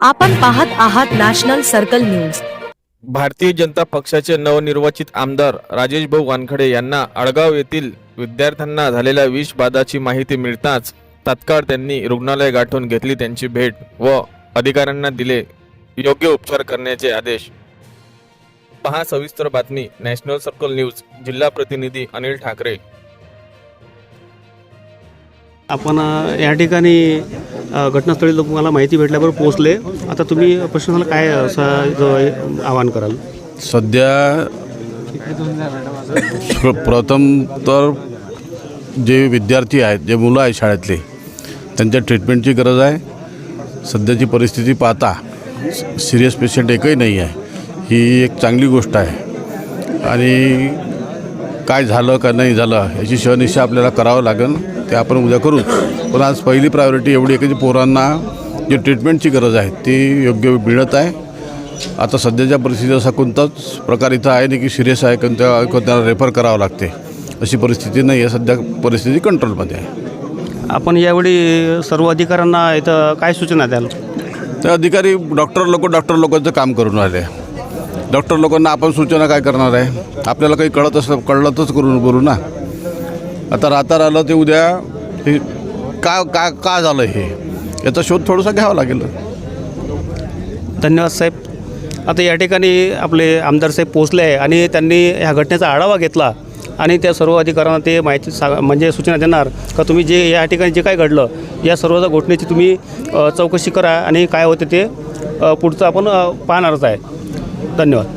आपण पाहत आहात national circle news. Bharatiya Janata पक्षाचे नवनिर्वाचित आमदार राजेश भाऊ वानखडे यांना आडगाव येथील विद्यार्थ्यांना झालेल्या विषबाधाची माहिती मिळताच तात्काळ त्यांनी रुग्णालय गाठून घेतली त्यांची भेट व अधिकाऱ्यांना दिले योग्य उपचार करण्याचे आदेश. पहा सविस्तर बातमी नॅशनल सर्कल न्यूज जिल्हा प्रतिनिधी अनिल ठाकरे. आपण या ठिकाणी घटनास्थळी तुम्हाला माहिती भेटल्यावर पोहोचले. आता तुम्ही प्रशासनाला काय असं आवाहन कराल? सध्या प्रथम तर जे विद्यार्थी आहेत जे मुलं आहेत शाळेतले त्यांच्या ट्रीटमेंटची गरज आहे. सध्याची परिस्थिती पाहता सिरियस पेशंट एकही नाही आहे. ही एक चांगली गोष्ट आहे. आणि काय झालं का नाही झालं याची शहनिशा आपल्याला करावं लागेल ते आपण उद्या करूच. पण आज पहिली प्रायोरिटी एवढी आहे की जी पोरांना जी ट्रीटमेंटची गरज आहे ती योग्य मिळत आहे. आता सध्याच्या परिस्थितीत असा कोणताच प्रकार इथं आहे नाही की सिरियस आहे कोणत्या कोणत्याला रेफर करावं लागते. अशी परिस्थिती नाही आहे सध्या परिस्थिती कंट्रोलमध्ये आहे. आपण यावेळी सर्व अधिकाऱ्यांना इथं काय सूचना द्याल? तर अधिकारी डॉक्टर लोक डॉक्टर लोकांचं काम करून राहिले. डॉक्टर लोकांना आपण सूचना काय करणार आहे? आपल्याला काही कळत असलं कळलं करून बोलू ना. आता राहता राहिलं ते उद्या हे का का का झालं हे? याचा शोध थोडासा घ्यावा लागेल. धन्यवाद साहेब. आता या ठिकाणी आपले आमदार साहेब पोचले आहे आणि त्यांनी ह्या घटनेचा आढावा घेतला आणि त्या सर्व अधिकाऱ्यांना ते माहिती सा म्हणजे सूचना देणार का तुम्ही जे या ठिकाणी जे काय घडलं या सर्व घटनेची तुम्ही चौकशी करा आणि काय होते ते पुढचं आपण पाहणारच आहे. धन्यवाद